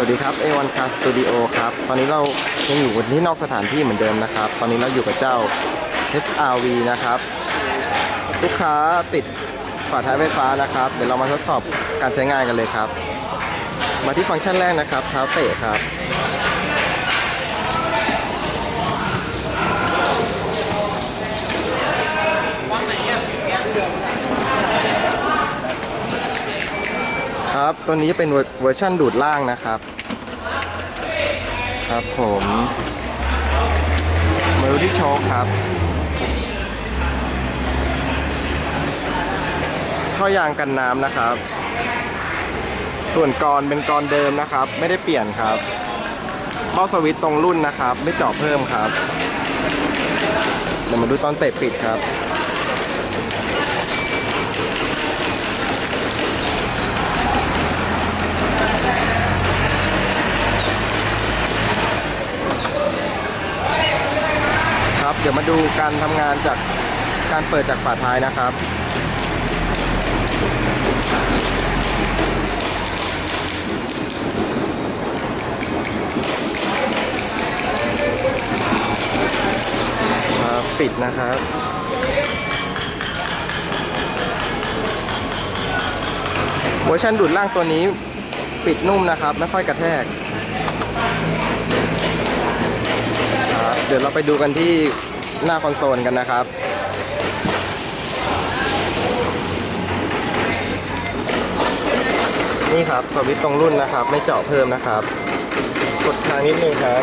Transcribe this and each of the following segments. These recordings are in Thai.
สวัสดีครับ A1 Car Studio ครับ ตอนนี้เรายังอยู่ที่นอกสถานที่เหมือนเดิมนะครับ ตอนนี้เราอยู่กับเจ้า HRV นะครับ ลูกค้าติดฝาท้ายไฟฟ้านะครับ เดี๋ยวเรามาทดสอบการใช้งานกันเลยครับ มาที่ฟังก์ชันแรกนะครับ เท้าเตะครับ ตัวนี้จะเป็นเวอร์ชันดูดล่างนะครับ ครับผมมาดูที่โชคครับท่อยางกันน้ำนะครับ ส่วนกรเป็นกรเดิมนะครับ ไม่ได้เปลี่ยนครับเบ้าสวิตตรงรุ่นนะครับ ไม่เจาะเพิ่มครับเดี๋ยวมาดูตอนเตะปิดครับ ครับ เดี๋ยวมาดูการทำงานจากการเปิดจากฝาท้ายนะครับปิดนะครับ เวอร์ชันดูดล่างตัวนี้ปิดนุ่มนะครับ ไม่ค่อยกระแทก เดี๋ยวเราไปดูกันที่หน้าคอนโซลกันนะครับ นี่ครับสวิตช์ตรงรุ่นนะครับ ไม่เจาะเพิ่มนะครับ กดทางนิดนึงครับ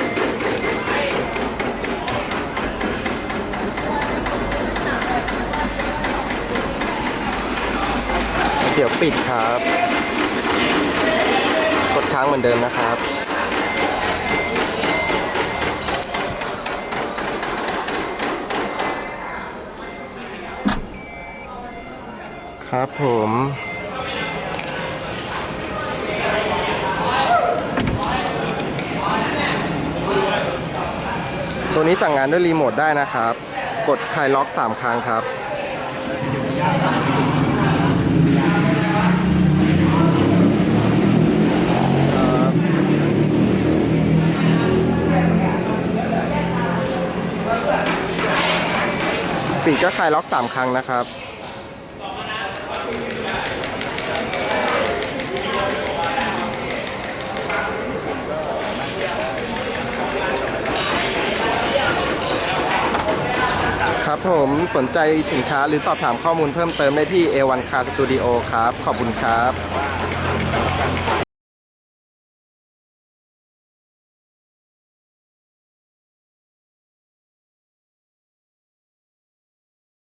เดี๋ยวปิดครับ กดค้างเหมือนเดิมนะครับ ครับผมตัวนี้สั่งงานด้วยรีโมทได้นะครับ กดคลายล็อก 3 ครั้งครับปีกก็คลายล็อก 3 ครั้งนะครับ ครับผมสนใจสินค้าหรือสอบถามข้อมูลเพิ่มเติมได้ที่ A1 Car Studio ครับ ขอบคุณครับ